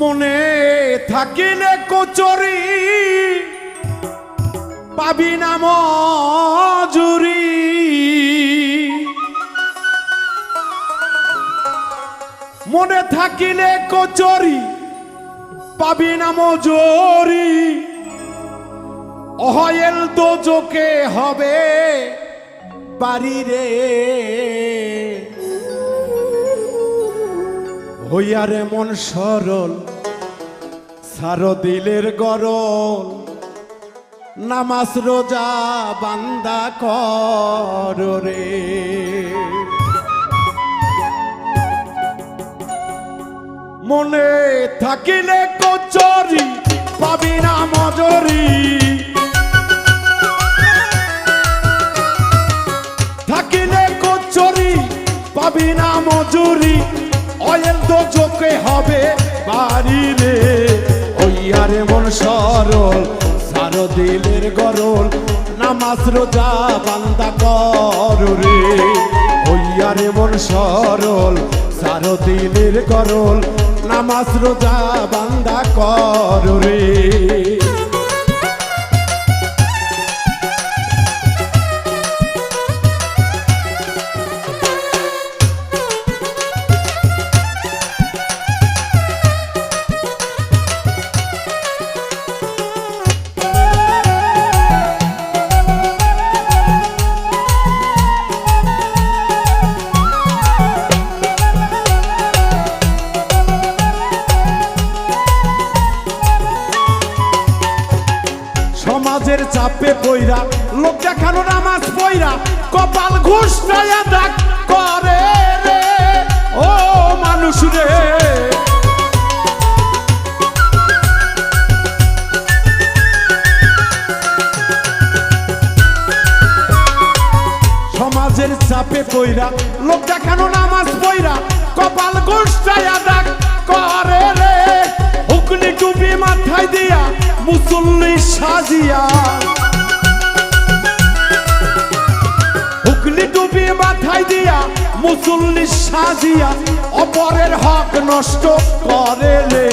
মনে থাকিলে কচরি, পাবি না মজুরি। মনে থাকিলে কচরি, পাবি না মজুরি। অহয়েল দোজকে হবে বাড়ি রে। হইয়ারে মন সরল, সার দিলের গরল, নামাজ রোজা বান্দা কর রে। মনে থাকিলে কচরি, পাবি না মজরি। থাকিলে কচরি, পাবি না মজুরি। অয়েল তো চোখে হবে বাড়ি রে। ওইয়ারে মন সরল, সার দিলের গরল, নামাজ রোজা বান্দা কর রে। ওইয়ারে মন সরল, সার দিলের গরল, নামাজ রোজা বান্দা কর রে। চাপে পইরা লোক দেখানো নামাজ পইরা? কপাল ঘুষ ডাক করে রে। ও মানুষ রে। সমাজের চাপে পইরা লোক দেখানো নামাজ পইরা? কপাল ঘুষ ডাক করে রে। হুকনি টুপি মাথায় দিয়া মুসল্লি সাজিয়া। হুকনি টুপি মাথায় দিয়া মুসল্লি সাজিয়া, অপরের হক নষ্ট করে রে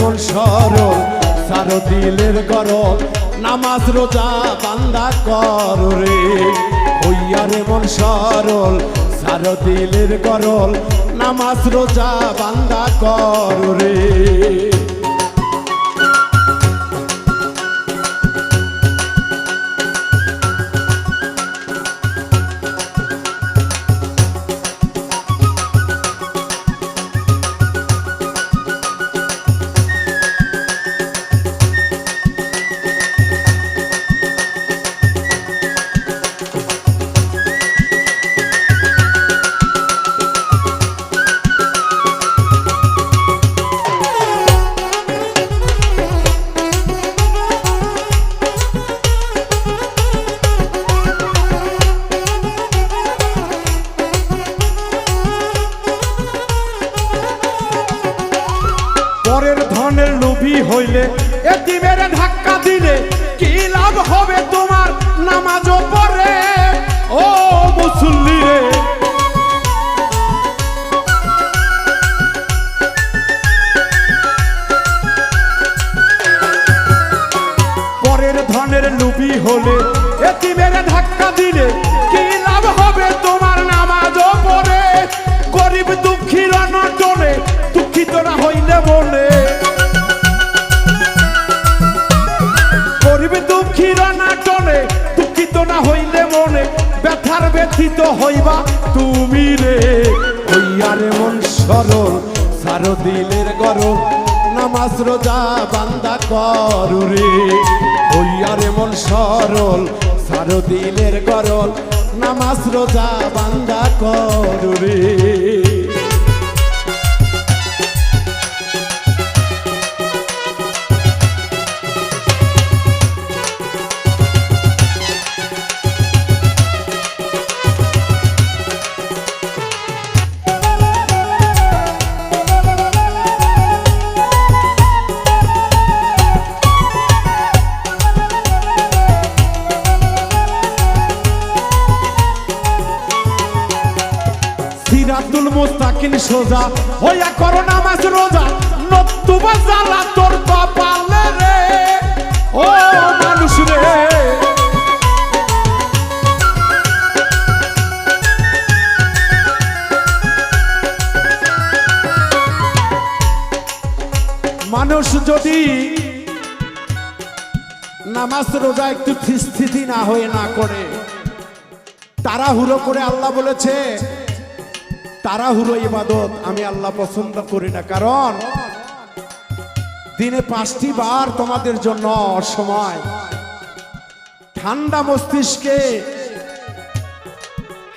মন সরল, সার দিলের গরল, নামাজ রোজা বান্দা কর রে। হইয়ারে মন সরল, সার দিলের গরল, নামাজ রোজা বান্দা কর রে। লোভী হইলে এতিমের ধাক্কা দিলে কি লাভ হবে তোমার নামাজও পরে ও মুসল্লি রে। হইয়ারে মন সরল, সার দিলের গরম। নামাজ, রোজা, বান্দা করু রে। আর মন সরল, সার দিলের গরল নামাজ, রোজা, বান্দা করু মুস্তাকিন সোজা। হইয়া করো নামাজ রোজা। নতুবা জ্বালা তোর কপালে রে। ও মানুষ রে। মানুষ যদি নামাজ রোজা একটু স্থিতি না হয়ে না করে, তাড়াহুড়ো করে আল্লাহ বলেছে তাড়াহুড়ো ইবাদত আমি আল্লাহ পছন্দ করি না। কারণ দিনে পাঁচটি বার তোমাদের জন্য সময়। ঠান্ডা মস্তিষ্কে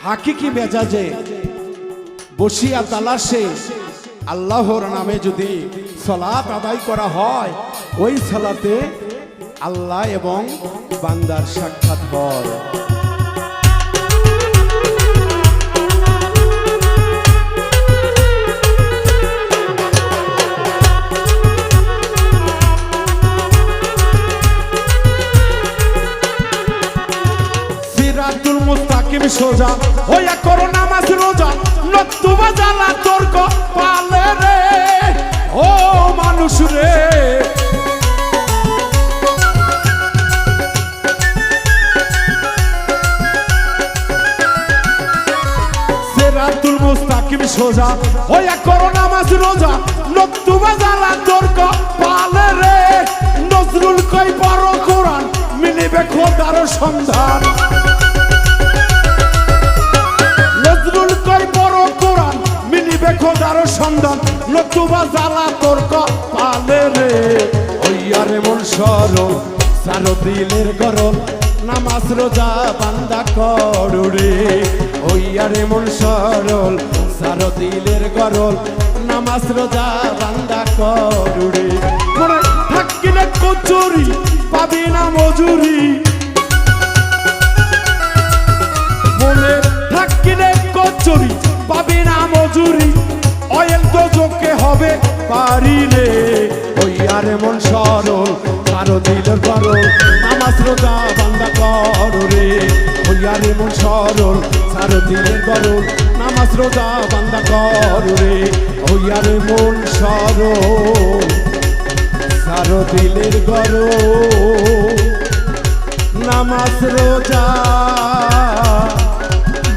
হাকিকি মেজাজে বসিয়া তালাশে আল্লাহর নামে যদি সলাত আদায় করা হয়, ওই সালাতে আল্লাহ এবং বান্দার সাক্ষাৎ হয়। সোজা। হইয়া করো নামাজ রোজা নতুবা জ্বালা তর্ক পালে রে। ও মানুষ রে। মুস্তাকিম সোজা। হইয়া করো নামাজ রোজা নতুবা জ্বালা তর্ক পালে রে। নজরুল কই বড় কোরআন মিলিবে খোদার সন্ধান। সন্ধান নতুবা জ্বালা তর্ক পালে রে। ওইয়ারে মন সরল সারো দিলের গরল, নামাজ রোজা বান্দা করুরে ওইয়ারে মন সরল সারো দিলের গরল, নামাজ রোজা বান্দা করুরে মনে থাকিলে কচুরি, পাবি না মজুরি। মনে থাকিলে কচুরি, পাবি না মজুরি। অয়েল তো হবে পারিলে ওই আর মন সরল, কারও দিলের করো নামাজ রোজা বান্দা করো রে। ওই আর মন সরল সারো দিলের করো নামাজ রোজা বান্দা করো রে। ওই আর মন সরল সারো দিলের করো নামাজ রোজা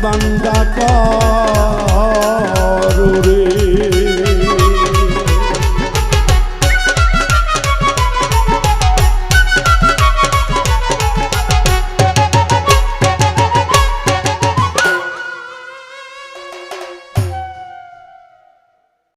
বান্দা করুরে